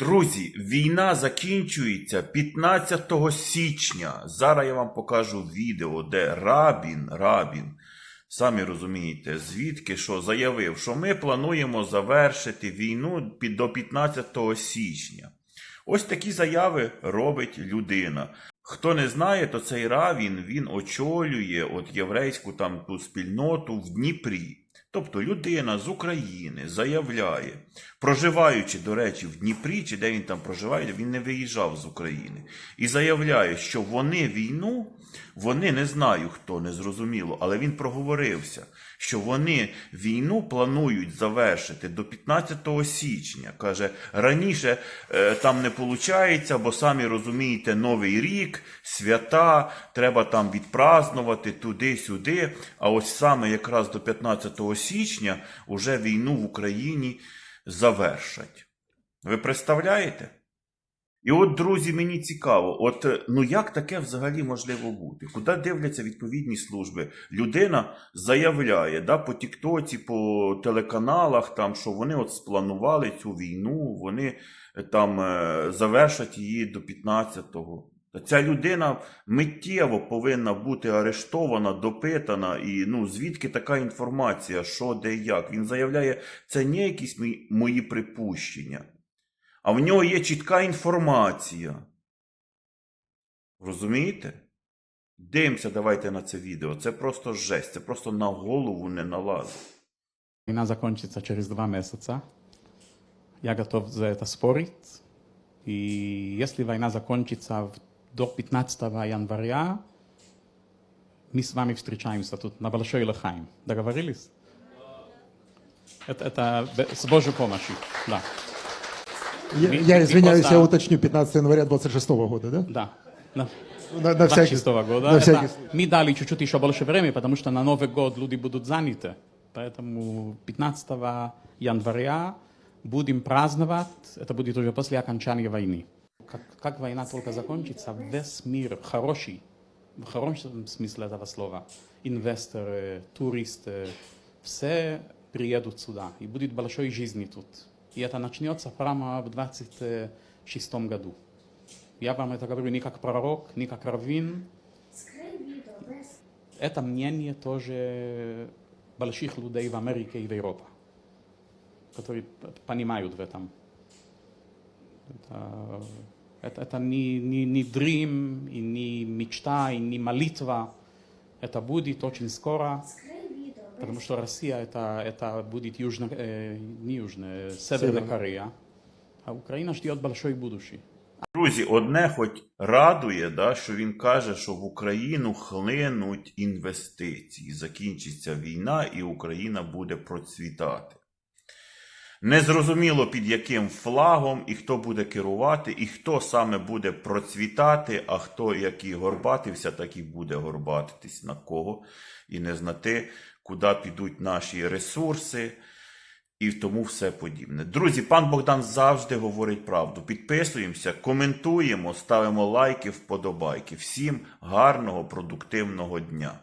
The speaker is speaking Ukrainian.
Друзі, війна закінчується 15 січня. Зараз я вам покажу відео, де Рабін, Рабін, самі розумієте, звідки що заявив, що ми плануємо завершити війну до 15 січня. Ось такі заяви робить людина. Хто не знає, то цей Равін він очолює от єврейську там ту спільноту в Дніпрі. Тобто людина з України заявляє, проживаючи, до речі, в Дніпрі, чи де він там проживає, він не виїжджав з України. І заявляє, що вони війну, вони не знаю хто, не зрозуміло, але він проговорився, що вони війну планують завершити до 15 січня. Каже, раніше е, там не виходить, бо самі розумієте, Новий рік, свята, треба там відпразнувати туди-сюди. А ось саме якраз до 15 січня уже війну в Україні завершать. Ви представляєте? І от, друзі, мені цікаво, от е, ну як таке взагалі можливо бути? Куди дивляться відповідні служби? Людина заявляє да, по Тіктоці, по телеканалах, там, що вони от спланували цю війну, вони е, там е, завершать її до 15-го. Ця людина миттєво повинна бути арештована, допитана, і ну звідки така інформація, що де як? Він заявляє, це не якісь мої, мої припущення А в нього є чітка інформація. Розумієте? Дивимося, давайте на це відео. Це просто жесть, це просто на голову не налазить. Война закончится через два месяца. Я готов за это спорить. И если война закончится в- до 15 января, мы с вами встречаемся тут на Большой Лохайм. Договорились? Это, это бе- с Божьей помощью, да. Я, Ми- я ми извиняюсь, просто- я уточню, 15 января 26 года, да? Да. На, На, на всякий, 26 года. на Это всякий случай. мы дали чуть-чуть еще больше времени, потому что на Новый год люди будут заняты. Поэтому 15 января будем праздновать. Это будет уже после окончания войны. Как, как война только закончится, весь мир хороший, в хорошем смысле этого слова, инвесторы, туристы, все приедут сюда. И будет большой жизни тут. И это начнется прямо в 26 году. Я вам это говорю не как пророк, не как раввин. Это мнение тоже больших людей в Америке и в Европе, которые п- понимают в этом. Это, это, это не, не, не dream, и не мечта, и не молитва. Это будет очень скоро, потому что Россия это, это будет южно, э, не южная, э, Северная Северная. Корея. А Украина ждет большой будущий. Друзі, одне хоч радує, да, що він каже, що в Україну хлинуть інвестиції. Закінчиться війна, і Україна буде процвітати. Незрозуміло під яким флагом і хто буде керувати, і хто саме буде процвітати, а хто як і горбатився, так і буде горбатитись на кого, і не знати, куди підуть наші ресурси і тому все подібне. Друзі, пан Богдан завжди говорить правду. Підписуємося, коментуємо, ставимо лайки, вподобайки. Всім гарного, продуктивного дня.